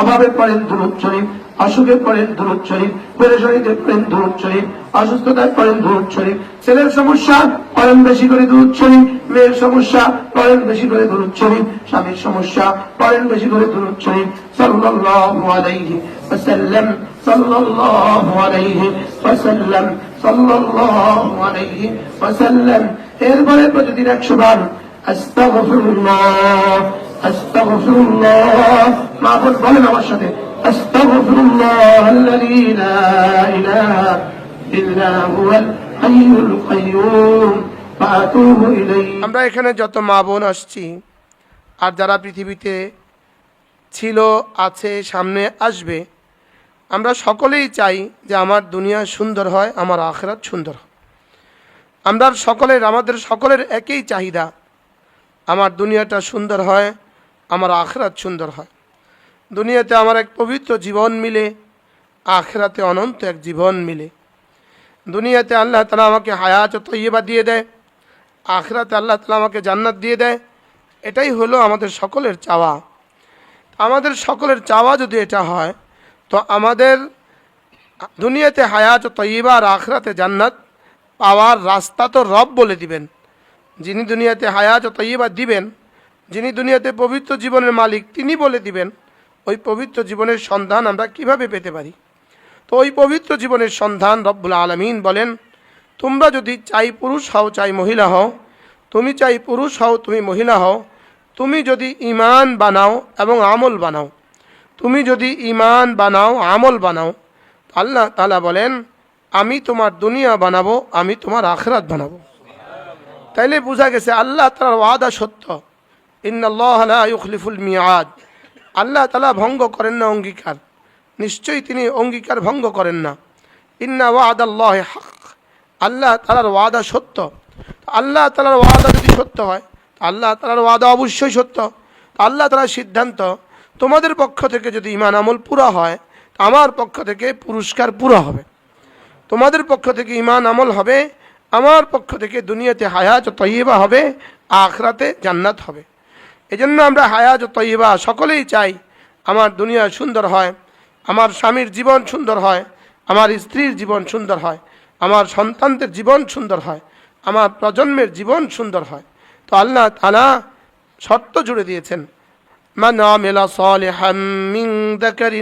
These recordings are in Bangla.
অভাবে পড়েন দুরুদ শরীফ, অসুখে পড়েন দুরুদ শরীফ, পেরেশানিতে পড়েন দুরুদ শরীফ, অসুস্থতায় পড়েন দুরুদ শরীফ, ছেলের সমস্যা, পড়েন বেশি করে দুরুদ শরীফ, মেয়ের সমস্যা, পড়েন বেশি করে দুরুদ শরীফ, স্বামীর সমস্যা, পড়েন বেশি করে দুরুদ শরীফ, সাল্লাল্লাহু আলাইহি ওয়াসাল্লাম, সাল্লাল্লাহু আলাইহি ওয়াসাল্লাম, সাল্লাল্লাহু আলাইহি ওয়াসাল্লাম। এরপরে প্রতিদিন একশো বার আস্তাগফিরুল্লাহ। আমরা এখানে যত মা বোন আসছি, আর যারা পৃথিবীতে ছিল, আছে, সামনে আসবে, আমরা সকলেই চাই যে আমার দুনিয়া সুন্দর হয়, আমার আখরাত সুন্দর হয়। আমরা সকলের, আমাদের সকলের একই চাহিদা, আমার দুনিয়াটা সুন্দর হয় আমার আখরাত সুন্দর হয়। দুনিয়াতে আমার এক পবিত্র জীবন মিলে, আখরাতে অনন্ত এক জীবন মিলে। দুনিয়াতে আল্লাহ তালা আমাকে হায়াত ও তৈবা দিয়ে দেয়, আখরাতে আল্লাহ তালা আমাকে জান্নাত দিয়ে দেয়। এটাই হলো আমাদের সকলের চাওয়া। আমাদের সকলের চাওয়া যদি এটা হয়, তো আমাদের দুনিয়াতে হায়াত ও তৈবা আর আখরাতে জান্নাত পাওয়ার রাস্তা তো রব বলে দিবেন। যিনি দুনিয়াতে হায়াত তৈবা দিবেন যিনি দুনিয়াতে পবিত্র জীবনের মালিক, তিনি বলে দিবেন, ওই পবিত্র জীবনের সন্ধান আমরা কীভাবে পেতে পারি? তো ওই পবিত্র জীবনের সন্ধান রব্বুল আলমিন বলেন, তোমরা যদি চাই পুরুষ হও, চাই মহিলা হও, তুমি চাই পুরুষ হও, তুমি মহিলা হও, তুমি যদি ইমান বানাও এবং আমল বানাও, তুমি যদি ইমান বানাও, আমল বানাও আল্লাহ তালা বলেন, আমি তোমার দুনিয়া বানাবো, আমি তোমার আখরাত বানাবো। তাইলে বোঝা গেছে আল্লাহ তালার ওয়াদা সত্য। ইন্নআল্লাহলিফুল মিয়াদ। আল্লাহ তালা ভঙ্গ করেন না অঙ্গীকার। নিশ্চয়ই তিনি অঙ্গীকার ভঙ্গ করেন না। ইন্না ওয়াদ আল্লাহ হক। আল্লাহ তালার ওয়াদা সত্য। আল্লাহ তালার ওয়াদা যদি সত্য হয় আল্লাহ তালার ওয়াদা অবশ্যই সত্য। আল্লাহ তালার সিদ্ধান্ত তোমাদের পক্ষ থেকে যদি ইমান আমল পুরা হয় আমার পক্ষ থেকে পুরস্কার পুরা হবে। তোমাদের পক্ষ থেকে ইমান আমল হবে, আমার পক্ষ থেকে দুনিয়াতে হায়াত তৈবা হবে, আখরাতে জান্নাত হবে। এজন্য আমরা হায়াজ ও তৈবা সকলেই চাই আমার দুনিয়া সুন্দর হয় আমার স্বামীর জীবন সুন্দর হয় আমার স্ত্রীর জীবন সুন্দর হয় আমার সন্তানদের জীবন সুন্দর হয় আমার প্রজন্মের জীবন সুন্দর হয় তো আল্লাহ তালা শর্ত জুড়ে দিয়েছেন من عمل صالحا من ذكر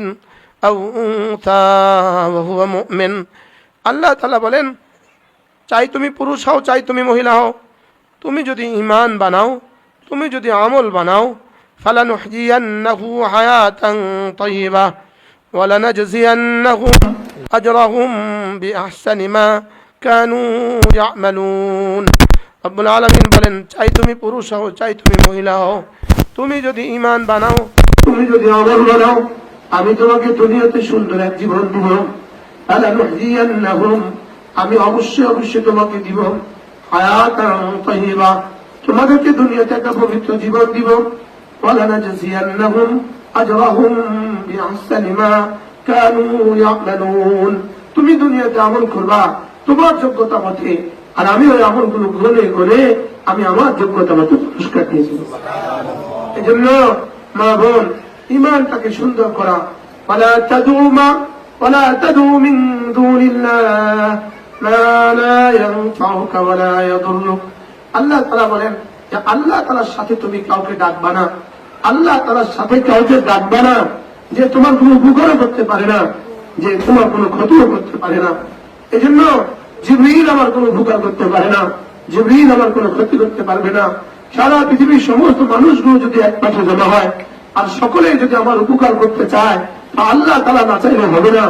أو أنثى وهو مؤمن আল্লাহ তালা বলেন চাই তুমি পুরুষ হও চাই তুমি মহিলা হও তুমি যদি ইমান বানাও তুমি যদি আমল বানাও ফালানুহজিয়ান্নাহু হায়াতান তাইয়্যিবা ওয়ালানাজজিয়ান্নাহুম আজরাহুম বিআহসানি মা কানু ইয়ামালুন। রব্বুল আলামিন বলেন, চাই তুমি পুরুষ হও, চাই তুমি মহিলা হও। তুমি যদি ইমান বানাও, তুমি যদি আমল বানাও, আমি তোমাকে দুনিয়াতে সুন্দর এক জীবন দিব। আমি অবশ্যই অবশ্যই তোমাকে দিব। তাইয়্যিবা তোমাদেরকে দুনিয়াতে একটা পবিত্র জীবন দিব ওয়ালানাজজিয়ান্নাহুম আজরাহুম বিআহসানি মা কানু ইয়ামালুন তুমি দুনিয়াতে আমল করবা তোমার যোগ্যতা মতে আর আমি ওই আমলগুলো গ্রহণে করে আমি আমার যোগ্যতা মতো পুরস্কার দিয়েছি এজন্য মা বোন ইমানটাকে সুন্দর করা ولا تدعوا ما ولا تدعوا من دون الله ما لا ينفعك ولا يضرك আল্লাহ তাআলা বলেন যে আল্লাহ তাআলার সাথে তুমি কাউকে ডাকবা না। আল্লাহ তাআলার সাথে কাউকে ডাকবা না যে তোমার কোনো উপকারও করতে পারে না, যে তোমার কোনো ক্ষতিও করতে পারে না। এজন্য জিবরিল আমার কোনো উপকার করতে পারে না, জিবরিল আমার কোনো ক্ষতি করতে পারবে না। সারা পৃথিবীর সমস্ত মানুষগুলো যদি এক পাশে জমা হয়, আর সকলে যদি আমার উপকার করতে চায় আল্লাহ তালা না চাইলে হবে না।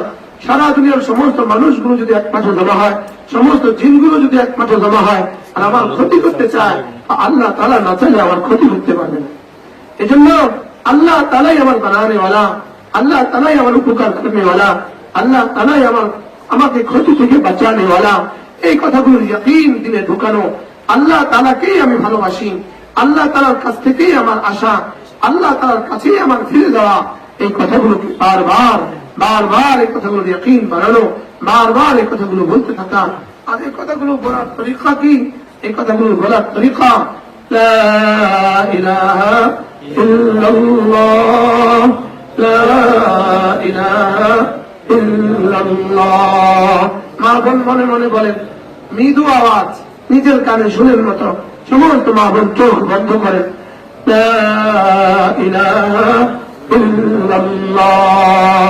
সারা দুনিয়ার সমস্ত মানুষগুলো যদি এক পাশে জমা হয়, সমস্ত জিনগুলো যদি এক পাশে জমা হয়, আর আমার ক্ষতি করতে চায় আল্লাহ তালা না চাইলে আমার ক্ষতি করতে পারবে না। এজন্য আল্লাহ তালাই আমার বানানেওয়ালা, আল্লাহ তালাই আমার উপকার করনেওয়ালা, আল্লাহ তালাই আমার, আমাকে ক্ষতি থেকে বাঁচানেওয়ালা। এই কথাগুলো ইয়াকিন দিলে ঢুকানো। আল্লাহ তালাকেই আমি ভালোবাসি। আল্লাহ তালার কাছ থেকেই আমার আশা। আল্লাহ তালার কাছেই আমার ফিরে যাওয়া। এই কথাগুলোকে বারবার বারবার এই কথাগুলো ইয়াকিন বানানো বারবার এই কথাগুলো বলতে থাকা আর এই কথাগুলো বলার তরিকা কি এই কথাগুলো বলার তরিকা لا إله إلا الله لا إله إلا الله মা বোন মনে মনে বলেন মৃদু আওয়াজ নিজের কানে শুনের মতো সমস্ত মা বোন চোখ বন্ধ করেন لا إله إلا الله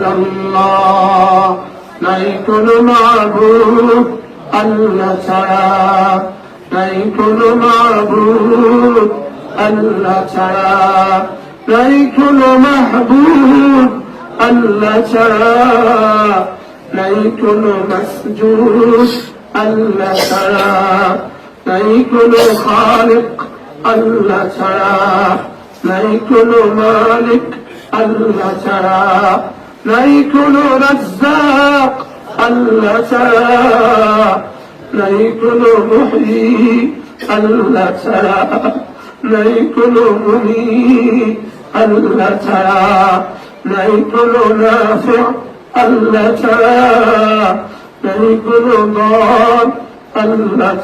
إلا الله لا يكون معبود ألا ترى لا يكون معبود ألا ترى لا يكون محبوب ألا ترى لا مسجود ألا ترى لا خالق ألا ترى لا مالك ألا ترى নাই কোনো রাজ্জাক, আল্লাহ ছাড়া। নাই কোনো মুহি আল্লাহ ছাড়া। নাই কোনো মুনি আল্লাহ ছাড়া। কোনো নাফি আল্লাহ ছাড়া।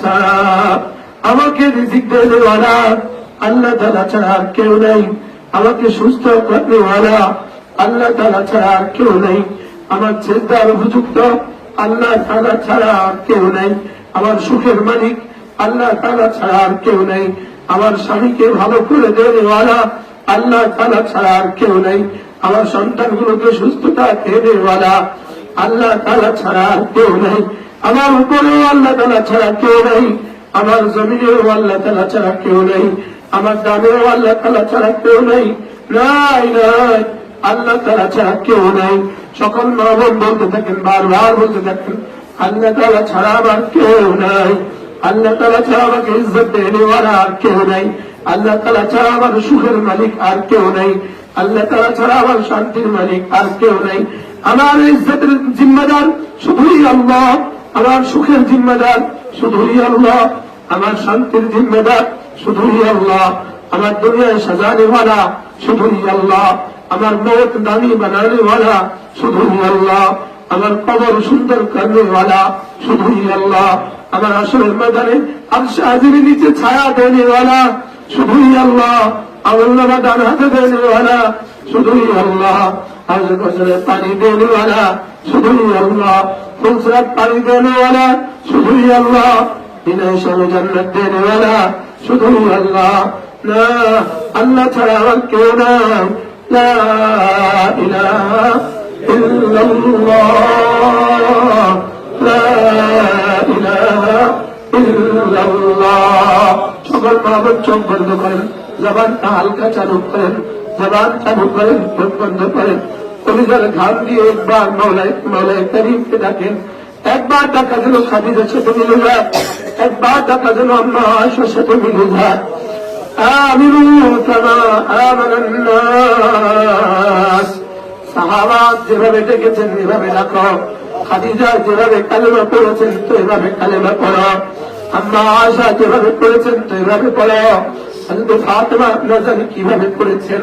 ছাড়া। আমাকে রিজিক দেওয়ালা আল্লাহ তালা ছাড়া আর কেউ নেই। আমাকে সুস্থ করতে করনেওয়ালা আল্লাহ তালা ছাড়া আর কেউ নেই। আমার চেষ্টার উপযুক্ত। আল্লাহ তালা ছাড়া আর কেউ নেই। আমার সুখের মালিক আল্লাহ তালা ছাড়া আর কেউ নেই। আমার স্বামীকে ভালো করে দেওয়ালা আল্লাহ তালা ছাড়া আর কেউ নেই। আমার সন্তানগুলোকে সুস্থতা দেওয়ালা আল্লাহ তালা ছাড়া আর কেউ নেই। আমার উপরেও আল্লাহ তালা ছাড়া কেউ নেই। আমার জমিনেও আল্লাহ তালা ছাড়া কেউ নেই। আমার দামেও আল্লাহ তালা ছাড়া কেউ নেই। নাই নাই আল্লাহ তালা ছাড়া কেউ নেই। সকল মা বোন বলতে থাকেন, বারবার বলতে থাকেন আল্লাহ তালা ছাড়া আমার কেউ নাই। আল্লাহ তালা ছাড়া আমাকে ইজ্জত দেওয়ার আর কেউ নেই। আল্লাহ তালা ছাড়া আমার সুখের মালিক আর কেউ নেই। আল্লাহ তালা ছাড়া আমার শান্তির মালিক আর কেউ নেই। আমার ইজ্জতের জিম্মাদার শুধুই আল্লাহ। আমার সুখের জিম্মাদার শুধুই আল্লাহ। আমার শান্তির জিম্মাদার শুধুই আল্লাহ। আমার দুনিয়ায় সাজানেওয়ালা শুধুই আল্লাহ। আমার মেয়ত দানি বানানেওয়ালা শুধু আল্লাহ। আমার কবর সুন্দর করনেওয়ালা শুধু আল্লাহ। আমার আসলের ময়দানে আবশা নিচে ছায়া দেনেওয়ালা শুধুই আল্লাহ। আল্লাহ ডান হাতে দেনেওয়ালা শুধুই আল্লাহ। হাজ বছরে পানি দেনেওয়ালা শুধুই আল্লাহ। ফুলসরাত পানি দেনেওয়ালা শুধুই আল্লাহ। দিনের সঙ্গে শুধুই আল্লাহ। না, আল্লাহ ছাড়া আমার কেউ না لا إله إلا الله لا إله إلا الله সকল মহাবত বন্ধ করেন জবানটা হালকা চালু করেন, জবান চালু করেন, চোখ বন্ধ করেন। কলিজার ঘাম দিয়ে একবার মৌলায় মৌলায় করিমকে ডাকেন। একবার ডাকা যেন সাদিদের সাথে মিলে যায় একবার ডাকা যেন আম্মা আয়সার সাথে মিলে যায় آمنوا كما آمن الناس সাহাবাত যেভাবে ডেকেছেন এভাবে ডাকো খাদিজা যেভাবে কালেমা পড়েছেন তো এভাবে কালেমা পড়ো আম্মা আশা যেভাবে করেছেন তো এভাবে পড়ো হজরত ফাতেমা না জানি কিভাবে করেছেন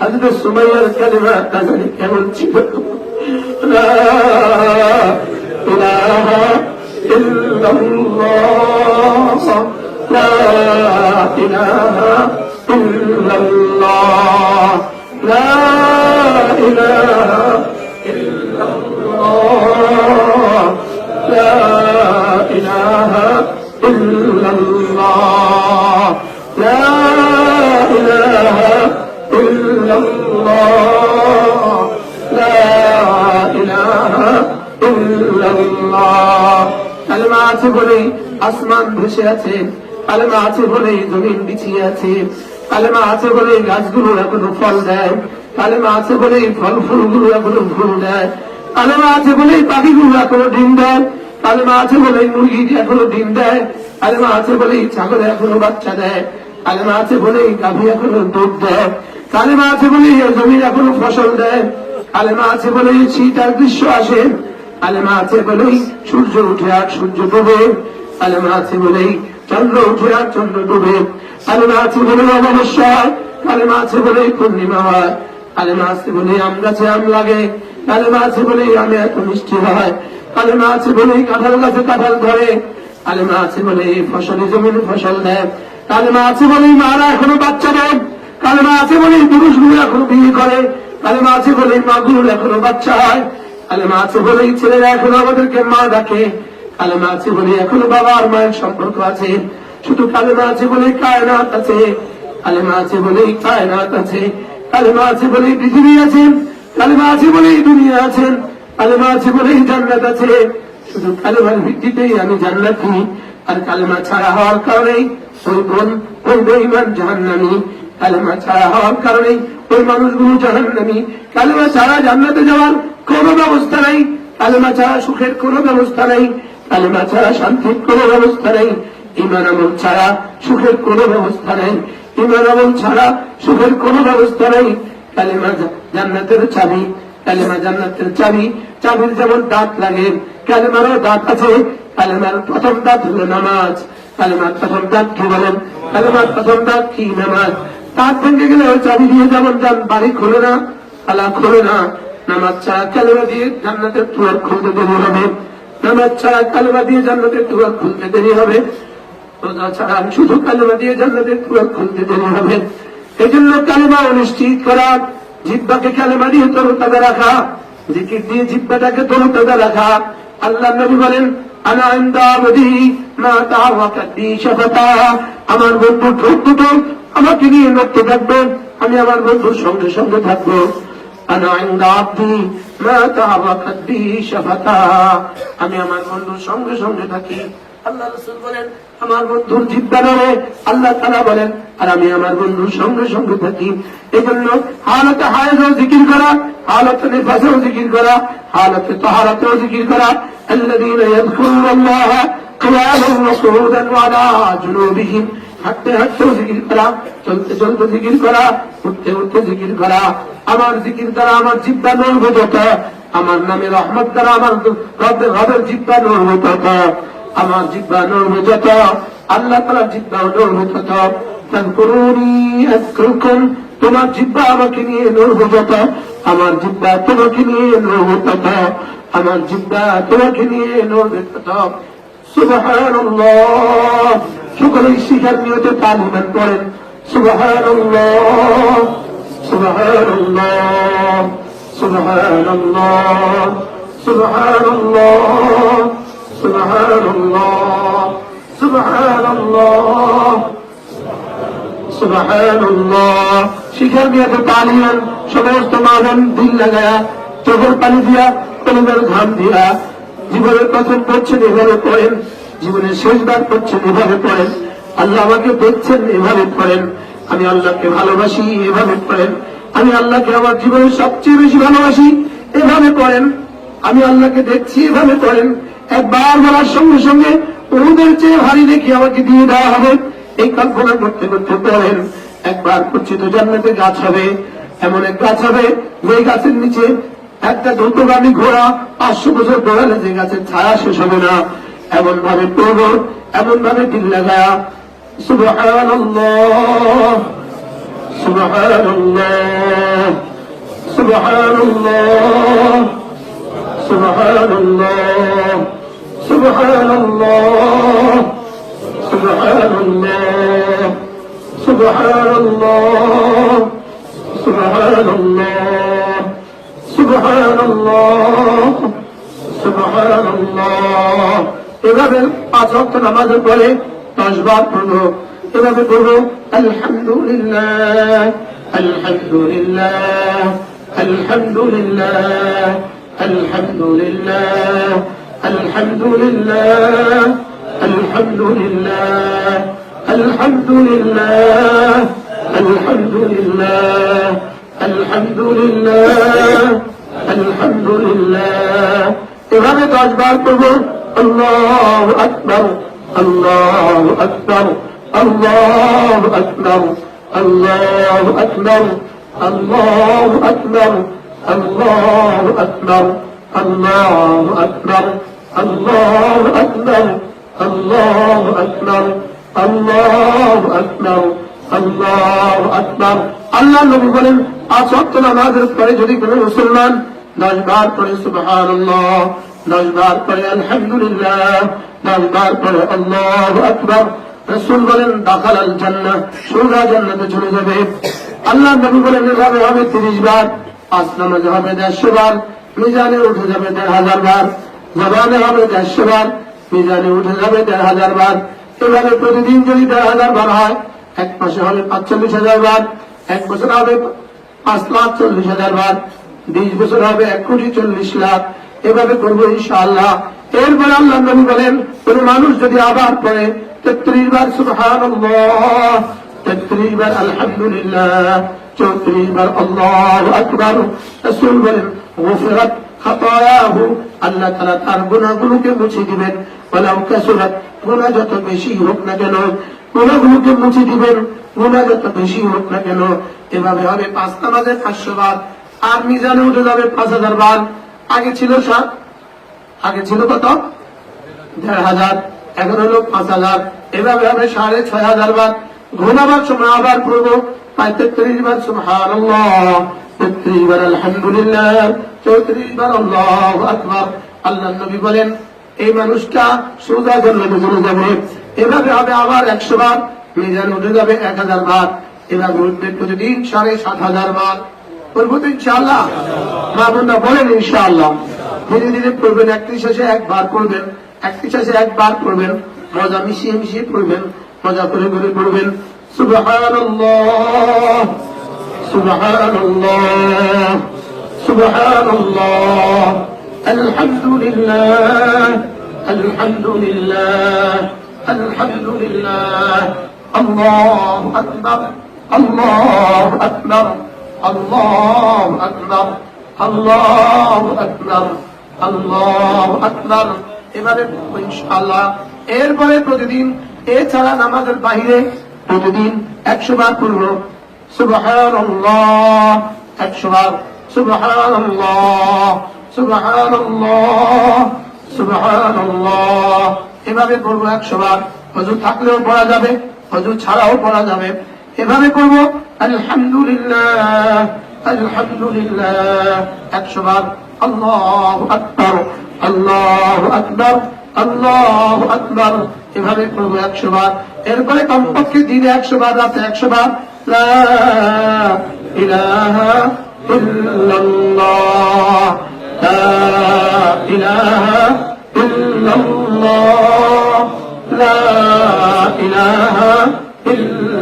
হজরত সুমাইয়ার কালেমা না জানি কেমন ছিল লা ইলাহা ইল্লাল্লাহ লা ইলাহা ইল্লাল্লাহ লা ইলাহা ইল্লাল্লাহ লা ইলাহা ইল্লাল্লাহ লা ইলাহা ইল্লাল্লাহ লা ইলাহা ইল্লাল্লাহ কালেমা আছে বলেই আসমান ভেসে আছে। কালেমা আছে বলেই জমিন বিছিয়ে আছে কালেমা আছে বলেই গাছগুলো এখনও ফল দেয় কালেমা আছে বলেই ফল ফুলগুলো এখনও ফুল দেয় কালেমা আছে বলেই পাখিগুলো এখনও ডিম দেয় কালেমা আছে বলেই মুরগি এখনও ডিম দেয় কালেমা আছে বলেই ছাগল এখনও বাচ্চা দেয় কালেমা আছে বলেই গাভী এখনও দুধ দেয় কালেমা আছে বলে জমিন এখনও ফসল দেয় কালেমা আছে বলে শীতার গ্রীষ্ম আসে কালেমা আছে বলেই সূর্য উঠে আর সূর্য ডুবে কালেমা আছে বলেই চন্দ্র উঠে আর চন্দ্র ডুবে কালেমা আছে বলে অমাবস্যা হয় কালেমা আছে বলেই পূর্ণিমা হয় কালেমা আছে বলে আম গাছে আম লাগে কালেমা আছে বলেই আমি এত মিষ্টি হয় কালেমা আছে বলেই কাঁঠাল গাছে কাঁঠাল ধরে কালেমা আছে বলেই ফসলি জমিনে ফসল দেয় কালেমা আছে বলেই মারা এখনও বাচ্চা দেয় কালেমা আছে বলেই পুরুষগুলো এখনও বিয়ে করে কালেমা আছে বলেই মাগুলো এখনও বাচ্চা হয় কালেমা আছে বলেই ছেলেরা এখনও আমাদেরকে মা ডাকে কালেমা আছে বলে এখনও বাবা আর মায়ের সম্পর্ক আছে। শুধু কালেমা আছে বলে কায়নাত আছে, কালেমা আছে বলেই কায়নাত আছে, কালেমা আছে বলেই পৃথিবী আছে, কালেমা আছে বলেই দুনিয়া আছেন কালেমা আছে বলেই জান্নাত আছে। শুধু কালেমার ভিত্তিতেই আমি জান্নাতি আর কালেমা ছাড়া হওয়ার কারণেই ওই বোন, ওই বেইমান জাহান্নামি। কালেমা ছাড়া হওয়ার কারণেই ওই মানুষগুলো জাহান্নামি। কালেমা ছাড়া জান্নাতে যাওয়ার কোনো ব্যবস্থা নাই, কালেমা ছাড়া সুখের কোনো ব্যবস্থা নাই। কালেমা ছাড়া, শান্তির কোনো ব্যবস্থা নেই। ইমান আমল ছাড়া, সুখের কোনো ব্যবস্থা নেই। ইমান আমল ছাড়া, সুখের কোনো ব্যবস্থা নেই। কালেমা জান্নাতের চাবি, কালেমা জান্নাতের চাবি। চাবির যেমন দাঁত লাগে, কালেমারও দাঁত আছে। কালেমার প্রথম দাঁত হলো নামাজ। কালেমার প্রথম দাঁত কি বলেন? কালেমার প্রথম দাঁত কি নামাজ? দাঁত ভেঙে গেলে ওই চাবি দিয়ে যেমন যান বাড়ি খোলে না তালা খোলে না। নামাজ ছাড়া কালেমা দিয়ে জান্নাতের দুয়ার খুলতে দেরি হবে নামাজ ছাড়া কালেমা দিয়ে জান্নাতের দুয়ার খুলতে দেরি হবে। রোজা ছাড়া শুধু কালেমা দিয়ে জান্নাতের দুয়ার খুলতে দেরি হবে। এই জন্য কালেমা নিশ্চিত করা, জিব্বাকে কালেমা দিয়ে তরুতাজা রাখা, জিকির দিয়ে জিব্বাটাকে তরুতাজা রাখা। আল্লাহ নবী বলেন আমার বন্ধু ঠোঁট দুটো আমাকে নিয়ে নড়তে থাকবে, আমি আমার বন্ধুর সঙ্গে সঙ্গে থাকব। আনা ইন্দাবদি মা তাওয়াকাত বি শাফাতা আমি আমার বন্ধুর সঙ্গে সঙ্গে থাকি আল্লাহ রসুল বলেন আমার বন্ধুর জিব্বা নড়ে আল্লাহ তারা বলেন আর আমি আমার বন্ধুর সঙ্গে সঙ্গে থাকি এই জন্য হালতে হায়ও জিকির করা হালতে নিফাসেও জিকির করা হালতে তাহারাতেও জিকির করা الذين يذكرون الله قياما وقعودا وعلى جنوبهم হাঁটতে হাঁটতেও জিকির করা, চলতে চলতে জিকির করা, উঠতে উঠতে জিকির করা। আমার জিকির দ্বারা আমার জিব্বা নর্ভত আমার নামে রহমত দ্বারা আমার রবের জিব্বা নর্ভত আমার জিব্বা নর্ভত আল্লাহ তালা জিব্বা নর্ভত তোমার জিব্বা আমাকে নিয়ে নর্ভত আমার জিব্বা তোমাকে নিয়ে নর্ভত আমার জিব্বা তোমাকে নিয়ে নর্ভত সুবহানাল্লাহ। সকলেই শিখার নিয়তে করেন। সুবহানাল্লাহ সুবহানাল্লাহ সুবহানাল্লাহ শিখার নিয়তে তালিমান সমস্ত মাজন দিল লাগায়া, চোখের পানি দিয়া কলমের ঘাম দিয়া, জীবনের প্রথম পড়ছেন এভাবে পড়েন। জীবনের শেষবার পড়ছেন এভাবে পড়েন। আল্লাহ আমাকে দেখছেন এভাবে পড়েন। আমি আল্লাহকে ভালোবাসি এভাবে পড়েন। আমি আল্লাহকে আমার জীবনের সবচেয়ে বেশি ভালোবাসি এভাবে পড়েন। আমি আল্লাহকে দেখছি এভাবে পড়েন। একবার বলার সঙ্গে সঙ্গে ওদের চেয়ে ভারী দেখি আমাকে দিয়ে দেওয়া হবে। এই কল্পনা করতে করতে পড়েন। একবার করছি তো জান্নাতে গাছ হবে। এমন এক গাছ হবে যে গাছের নিচে একটা দ্রুতগামী ঘোড়া পাঁচশো বছর দৌড়ালে যে গাছের ছায়া শেষ হবে না। أبن بني كبر أبن بني كلها سبحان الله سبحان الله سبحان الله سبحان الله سبحان الله سبحان الله سبحان الله سبحان الله سبحان الله سبحان الله এভাবে পাঁচ ওয়াক্ত নামাজের পরে দশ বার পড়ব এভাবে পড়ব আলহামদুলিল্লাহ আলহামদুলিল্লাহ আলহামদুলিল্লাহ আলহামদুলিল্লাহ আলহামদুলিল্লাহ আলহামদুলিল্লাহ আলহামদুলিল্লাহ আলহামদুলিল্লাহ আলহামদুলিল্লাহ আলহামদুলিল্লাহ। এভাবে দশ বার করবো আল্লাহ আকবর আল্লাহ আকবর আল্লাহ আকবর আল্লাহ আকবর الله أكبر الله أكبر الله أكبر الله أكبر الله أكبر الله أكبر الله أكبر আল্লাহ নবী বলেন পাঁচ ওয়াক্ত নামাজের পরে যদি কোনো মুসলমান দশ বার পরে সুবহানাল্লাহ দশ বার পরে আলহামদুলিল্লাহ দশ বার পরে আল্লাহ আকবার। রসুল বলেন দাখাল আল জান্নাহ। সোজা জান্নাতে চলে যাবে। আল্লাহ নবী বলেন, এভাবে হবে তিরিশ বার, পাঁচ নামাজে হবে দেড়শো বার, মিজানে উঠে যাবে দেড় হাজার বার, জবানে হবে দেড়শো বার, মিজানে উঠে যাবে দেড় হাজার বার। এভাবে প্রতিদিন যদি দেড় হাজার বার হয়, এক মাসে হবে পাঁচচল্লিশ হাজার বার, এক বছর হবে পাঁচ লাখ চল্লিশ হাজার বার, বিশ বছর হবে এক কোটি চল্লিশ লাখ। এভাবে করব ইনশাআল্লাহ। এরপরে আল্লাহ নবী বলেন, কোন মানুষ যদি আবার পড়ে, তেত্রিশ বার সুবহান তেত্রিশ বার আলহামদুলিল্লাহ, চৌত্রিশ বার আল্লাহ আকবর। রসুল বলেন, গুফরাত খাতায়াহু আল্লাহ তাআলা তার গুনাহগুলোকে মুছে দিবেন। ওয়ালাউ কাসুরাত, গুনাহ যত বেশি হোক না কেন, গুনাহগুলোকে মুছে দিবেন। গুনাহ যত বেশি হোক না কেন, এভাবে হবে পাঁচ নামাজের পাঁচশো বার, আর মিজানে উঠে যাবে পাঁচ হাজার বার। আগে ছিল সাত, আগে ছিল কত? দেড় হাজার, এখন হলো পাঁচ হাজার। এভাবে হবে সাড়ে ছয় হাজার বার। ঘুমাবার সময় আবার পড়ব। প্রায় তেত্রিশ বার সুবহান তেত্রিশ বার, আলহামদুলিল্লাহ। চৌত্রিশ বার, আল্লাহ আকবর। আল্লাহ নবী বলেন, এই মানুষটা সোজা জন্মতে চলে যাবে। এভাবে হবে আবার একশো বার। মিজান উঠে যাবে এক হাজার বার। এভাবে উঠবে প্রতিদিন সাড়ে সাত হাজার বার। করব তো ইনশাআল্লাহ। মা বোনরা বলেন ইনশাআল্লাহ। ধীরে ধীরে পড়বেন একটি শেষে একবার পড়বেন একটি শেষে একবার পড়বেন মজা মিশিয়ে মিশিয়ে পড়বেন মজা করে করে পড়বেন সুবহানাল্লাহ সুবহানাল্লাহ সুবহানাল্লাহ। আলহামদুলিল্লাহ আল্লাহু আকবার আল্লাহু আকবার আল্লাহু আকবার। এবারে ইনশাআল্লাহ, এরপরে প্রতিদিন, এছাড়া নামাজের বাহিরে প্রতিদিন একশো বার পড়ব। সুবহানাল্লাহ, একশো বার। সুবহানাল্লাহ সুবহানাল্লাহ সুবহানাল্লাহ। এভাবে পড়ব একশো বার। হজুর থাকলেও পড়া যাবে হজুর ছাড়াও পড়া যাবে। এভাবে করব? আলহামদুলিল্লাহ আলহামদুলিল্লাহ। একশো বার আল্লাহ আকবর আল্লাহ আকবর আল্লাহ আকবর। এভাবে করব একশো বার। এরপরে কমপক্ষে দিনে একশো বার, রাতে একশো বার। ইলাহা ইলাহা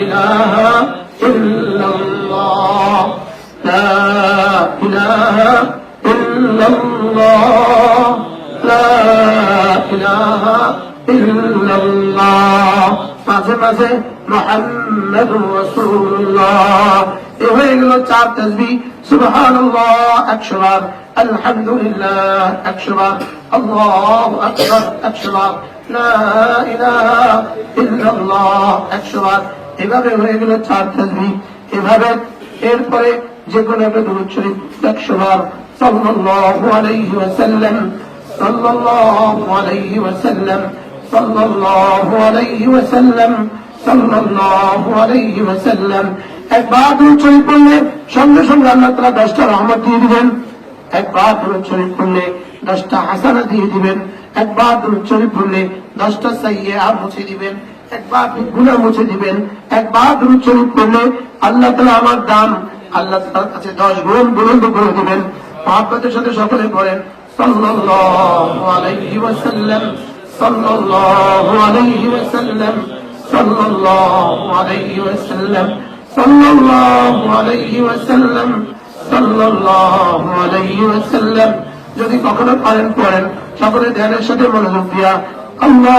إله إلا الله لا إله إلا الله لا إله إلا الله মাঝে মাঝে মোহাম্মদ রসুল্লাহ এ হয়ে গেল চার তসবি সুবহানাল্লাহ একশো বার আলহামদুলিল্লাহ একশো বার আল্লাহু আকবার একশো বার لا إله إلا الله أكشرت এভাবে হয়ে গেল চার তসবি এভাবে এরপরে যে কোনো একটা দরুদ শরীফ একশো বার সাল্লাল্লাহু আলাইহি ওয়াসাল্লাম, সাল্লাল্লাহু আলাইহি ওয়াসাল্লাম, সাল্লাল্লাহু আলাইহি ওয়াসাল্লাম, সাল্লাল্লাহু আলাইহি ওয়াসাল্লাম। একবার শরীফ পড়লে সঙ্গে সঙ্গে আল্লাহ তাআলা দশটা রহমত দিয়ে দিবেন। একবার দরুদ শরীফ পড়লে দশটা হাসানা দিয়ে দিবেন। একবার দরুদ শরীফ পড়লে দশটা সাইয়্যা মুছে দিবেন। একবার গুণা মুছে দিবেন, একবার দুরুদ আল্লাহ তালা আমার দান, আল্লাহ তালার কাছে দশ গুণ বুলন্দ করে দিবেন। সাথে সকলে যদি কখনো পারেন, পড়েন। সকলে ধ্যানের সাথে মনোযোগ দিয়া আল্লাহ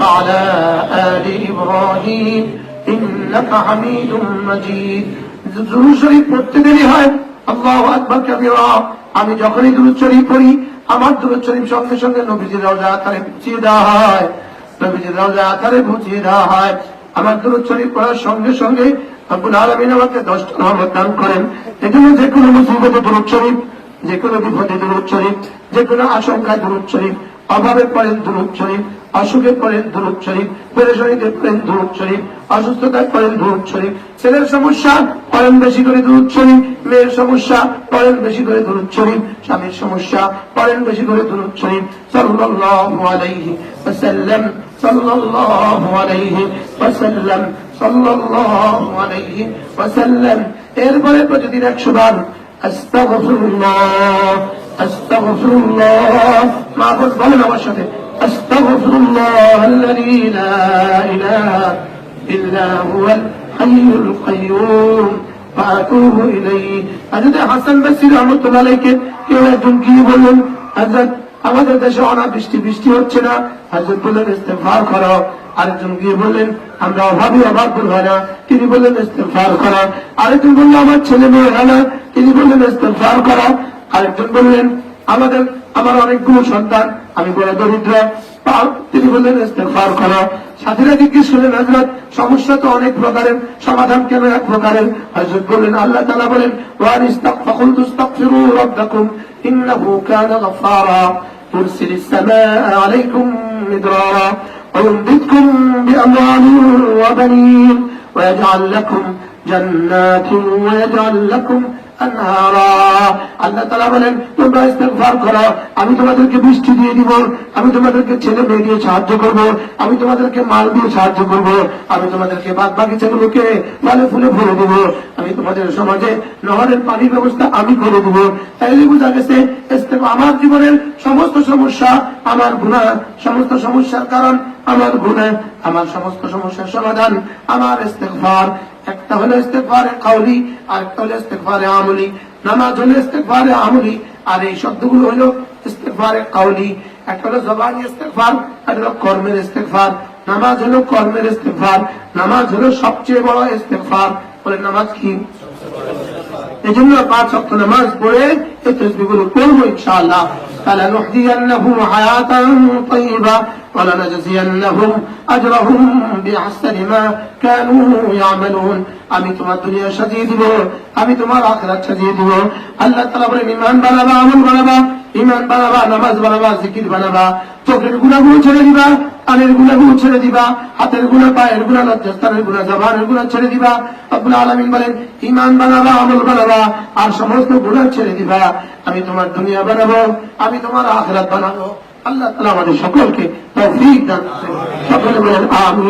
وعلى آل إبراهيم إنك حميد مجيد দুরুদ শরীফ পড়তে দেরি হয় আল্লাহ আকবর কবিরা আমি যখনই দুরুদ শরীফ পড়ি আমার দুরুদ শরীফ সঙ্গে সঙ্গে নবীজির রওজা আকারে বুঝিয়ে দেওয়া হয় নবীজির রওজা আকারে বুঝিয়ে দেওয়া হয় আমার দুরুদ শরীফ পড়ার সঙ্গে সঙ্গে আব্বুল আলমিন আমাকে দশটা রহমত দান করেন এজন্য যে কোনো মুসিবতে দুরুদ শরীফ যে কোনো বিপদে দুরুদ শরীফ যে কোনো আশঙ্কায় দুরুদ শরীফ অভাবে পড়েন দুরুদ শরীফ অসুখে পড়েন ধরুক শরীফ পেরেশানিতে পড়েন ধরুক শরীফ অসুস্থতায় পড়েন ধরুক শরীফ ছেলের সমস্যা, পড়েন বেশি করে ধরুক শরীফ মেয়ের সমস্যা, পড়েন বেশি করে ধরুক শরীফ স্বামীর সমস্যা, পড়েন বেশি করে ধরুক শরীফ সাল্লাল্লাহু আলাইহি ওয়াসাল্লাম, সাল্লাল্লাহু আলাইহি ওয়াসাল্লাম, সাল্লাল্লাহু আলাইহি ওয়াসাল্লাম। এরপরে প্রতিদিন 100 বার, আস্তাগফিরুল্লাহ আস্তাগফিরুল্লাহ। মাহফুজ বলেন আমার সাথে أستغفر الله الذي لا إله إلا هو الحي القيوم وأتوب إليه حضرت হাসান বসরি রহমতুল্লাহ আলাইকে কেউ একজন গিয়ে বললেন হযরত আমাদের দেশে অনা বৃষ্টি বৃষ্টি হচ্ছে না হযরত বললেন ইস্তেগফার করো আরেকজন গিয়ে বললেন আমরা অভাবী অভাব হয় না তিনি বললেন ইস্তেগফার করো আরেকজন বললেন আমার ছেলে মেয়ে হয় না তিনি বললেন ইস্তেগফার করো আরেকজন বললেন আমাদের আমার অনেকগুলো সন্তান আমি বড় দরিদ্র তার তিনি বললেন ইস্তেগফার করো সাথীরা জিজ্ঞেস করলেন হজরত সমস্যা তো অনেক প্রকারের সমাধান কেন এক প্রকারের হজরত বললেন আল্লাহ তালা বলেন ওয়ান ইস্তাগফিরু তাগফিরু রাব্বাকুম ইন্নাহু কানা গাফফারা يرسل السماء عليكم مدرارا ويمددكم بأموال وبنين ويجعل لكم جنات ويجعل لكم আনহারা আল্লাহ তালা বলেন, তোমরা ইস্তেগফার করো, আমি তোমাদেরকে বৃষ্টি দিয়ে দিব, আমি তোমাদেরকে ছেলে মেয়ে দিয়ে সাহায্য করব, আমি তোমাদেরকে মাল দিয়ে সাহায্য করব, আমি তোমাদেরকে বাগ বাগিচাগুলোকে ফলে ফুলে ভরে দেব, আমি তোমাদের সমাজে নহরের পানির ব্যবস্থা আমি করে দেব। তাইলে বোঝা গেছে আমার জীবনের সমস্ত সমস্যা আমার গুণা সমস্ত সমস্যার কারণ আমার গুণা আমার সমস্ত সমস্যার সমাধান, আমার ইস্তেগফার একটা হলো ইস্তেগফারে কাউলি আর একটা হলো ইস্তেগফারে আমলি। নামাজ হলো ইস্তেগফারে আমলি আর এই শব্দগুলো হলো ইস্তেগফারে কাউলি একটা হলো জবানি ইস্তেগফার আর হলো কর্মের ইস্তেগফার। নামাজ হলো কর্মের ইস্তেগফার নামাজ হলো সবচেয়ে বড় ইস্তেগফার। বলে নামাজ কি? এই জন্য পাঁচ অক্ট নামাজ পড়ে এই তসবিগুলো পড়ব ইনশাআল্লাহ। فلنحيينهم حياة طيبة ولنجزينهم أجرهم بأحسن ما كانوا يعملون আমি তোমার দুনিয়া সাজিয়ে দিব আমি তোমার আখরাত সাজিয়ে দিব আল্লাহ তালা বলেন ইমান বানাবা আমল বানাবা ইমান বানাবা, নামাজ বানাবা, জিকির বানাবা, চোখের গুণাগুলো ছেড়ে দিবা, কানের গুণাগুলো ছেড়ে দিবা, হাতের গুণা, পায়ের গুণা, লজ্জাস্থানের গুণা, জবানের গুণা ছেড়ে দিবা। আব্বুল আলমিন বলেন, ইমান বানাবা, আমল বানাবা, আর সমস্ত গুণা ছেড়ে দিবা। আমি তোমার দুনিয়া বানাবো, আমি তোমার আখরাত বানাবো। আল্লাহ তালা আমাদের সকলকে তৌফিক দান সকলে বলেন আমি